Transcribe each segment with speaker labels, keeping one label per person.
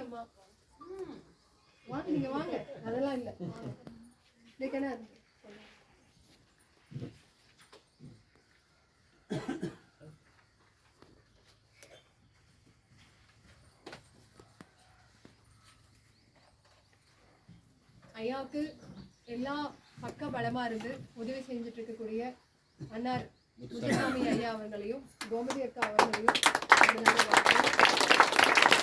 Speaker 1: அம்மா. வாங்க நீங்க வாங்க. அதெல்லாம் இல்ல. இன்னைக்கு ஐயாவுக்கு எல்லா பக்க பலமா இருந்து உதவி செஞ்சுட்டு இருக்கக்கூடிய அன்னார் முத்துசாமி ஐயா அவர்களையும் கோமதி அக்கா அவர்களையும் இந்த நேரம் வாழ்த்துறேன்.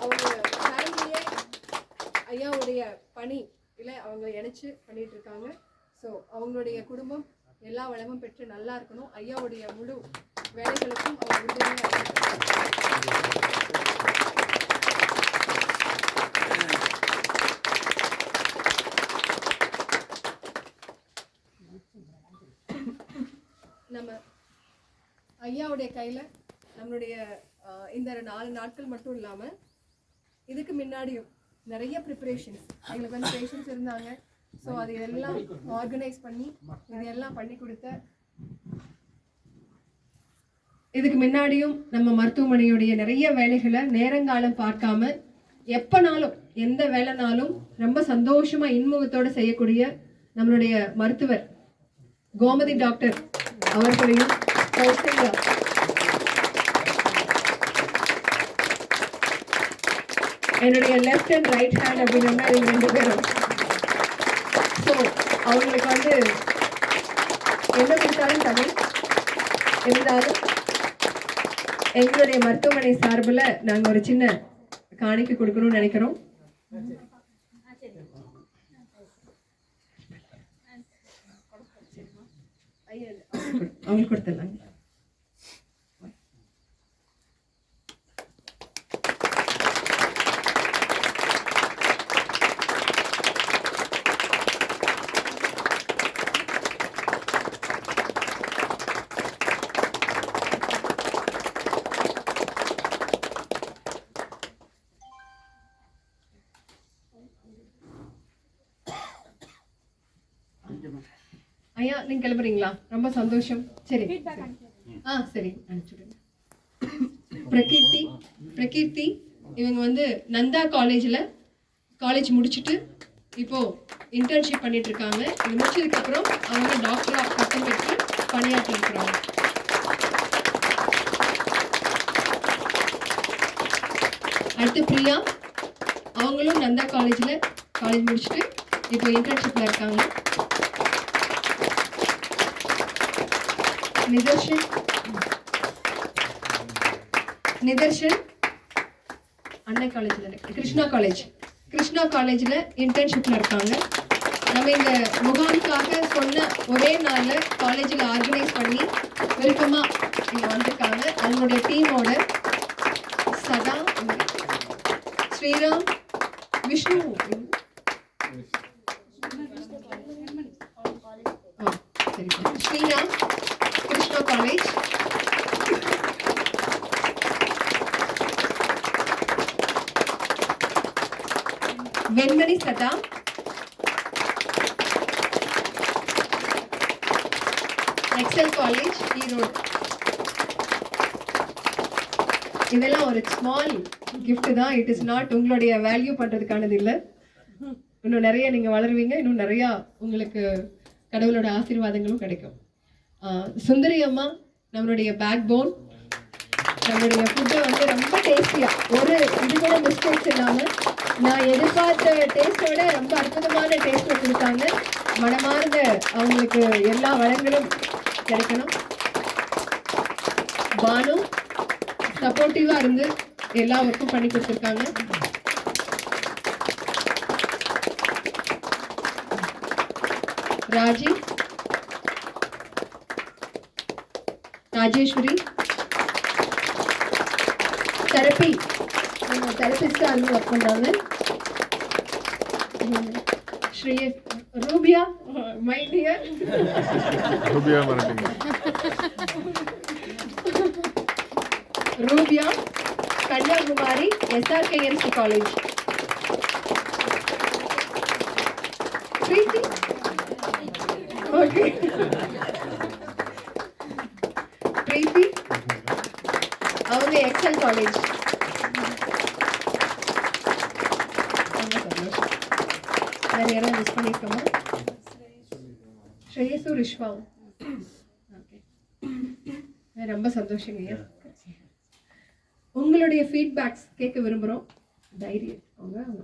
Speaker 1: அவங்க ஃபேமிலியே ஐயாவுடைய பணி இல்லை அவங்க இணைச்சு பண்ணிட்டு இருக்காங்க ஸோ அவங்களுடைய குடும்பம் எல்லா வளமும் பெற்று நல்லா இருக்கணும். ஐயாவுடைய முழு வேலைகளுக்கும் அவங்க உறுதுணையாக நம்ம ஐயாவுடைய கையில் நம்மளுடைய இந்த நாலு நாட்கள் மட்டும் இல்லாமல் இதுக்கு முன்னாடியும் நிறைய ப்ரிப்பரேஷன்ஸ் எங்களுக்கு வந்து பேஷன்ஸ் இருந்தாங்க. ஸோ அது எல்லாம் ஆர்கனைஸ் பண்ணி இதெல்லாம் பண்ணி கொடுத்த இதுக்கு முன்னாடியும் நம்ம மருத்துவமனையுடைய நிறைய வேலைகளை நேரங்காலம் பார்க்காம எப்பனாலும் எந்த வேலைனாலும் ரொம்ப சந்தோஷமா இன்முகத்தோடு செய்யக்கூடிய நம்மளுடைய மருத்துவர் கோமதி டாக்டர் அவர்களையும் கௌசல்யா என்னுடைய லெஃப்ட் அண்ட் ரைட் ஹேண்ட் அப்படின்னா இவங்க ரெண்டு பேரும். ஸோ அவங்களுக்கு வந்து என்ன கொடுத்தாலும் தமிழ். இருந்தாலும் எங்களுடைய மருத்துவமனை சார்பில் நாங்கள் ஒரு சின்ன காணிக்கை கொடுக்கணும்னு நினைக்கிறோம். அவங்களுக்கு கொடுத்துடலாங்க. ஐயா நீங்க கிளம்புறீங்களா? ரொம்ப சந்தோஷம். சரி ஆ சரி அனுப்பிச்சுடுங்க பிரகீர்த்தி பிரகீர்த்தி இவங்க வந்து நந்தா காலேஜில் காலேஜ் முடிச்சுட்டு இப்போ இன்டர்ன்ஷிப் பண்ணிட்டு இருக்காங்க. இது முடிச்சதுக்கு அப்புறம் அவங்க டாக்டரா பட்டம் பெற்று பணியாற்றி இருக்கிறாங்க. அடுத்து பிரியா. அவங்களும் நந்தா காலேஜில் காலேஜ் முடிச்சுட்டு இப்போ இன்டர்ன்ஷிப்பில் இருக்காங்க. நிதர்ஷன். நிதர்ஷன். அன்னை காலேஜில் கிருஷ்ணா காலேஜ் கிருஷ்ணா காலேஜில் இன்டர்ன்ஷிப்பில் இருக்காங்க நம்ம இந்த முகாமுக்காக சொன்ன ஒரே நாளில் காலேஜில் ஆர்கனைஸ் பண்ணி விருப்பமாக இங்கே வந்திருக்காங்க. அவங்களுடைய டீமோட சதா ஸ்ரீராம் விஷ்ணு ஆ சரி ஸ்ரீராம் கிருஷ்ணா காலேஜ் வெண்மணி சதா எக்ஸல் காலேஜ் ஈரோடு இதெல்லாம் ஒரு ஸ்மால் கிஃப்ட் தான். இட் இஸ் நாட் உங்களுடைய வேல்யூ பண்றதுக்கானது இல்லை. இன்னும் நிறைய நீங்க வளருவீங்க. இன்னும் நிறைய உங்களுக்கு கடவுளோட ஆசீர்வாதங்களும் கிடைக்கும். சுந்தரி அம்மா நம்மளுடைய பேக் போன் நம்மளுடைய ஃபுட்டை வந்து ரொம்ப டேஸ்டியா ஒரு இது கூட மிஸ்டேக்ஸ் இல்லாமல் நான் எதிர்பார்த்த டேஸ்டோட ரொம்ப அற்புதமான டேஸ்ட் கொடுத்தாங்க. மனமார்ந்த அவங்களுக்கு எல்லா வளங்களும் கிடைக்கணும். பானு சப்போர்ட்டிவாக இருந்து எல்லா ஒர்க்கும் பண்ணி கொடுத்துருக்காங்க. ராஜி ராஜேஸ்வரி தெரப்பி ಥೆರಪಿಸ್ಟ್ ಅಲ್ಲಿ ಕರ್ಕೊಂಡವ್ರೆ Shri Rubiya my dear Rubiya ಮರಟಿಂಗ್
Speaker 2: Rubiya Kanyakumari
Speaker 1: S R K N C college Preethi okay Preethi ಅವ್ರಿಗೆ ಎಕ್ಸೆಲ್ ಕಾಲೇಜ್ வேற யாராவது மிஸ் பண்ணியிருக்கோமா ஸ்ரேயஸும் ரிஷ்வாவும் ஓகே ரொம்ப சந்தோஷங்க. உங்களுடைய ஃபீட்பேக்ஸ் கேட்க விரும்புகிறோம் டைரி அவங்க அவங்க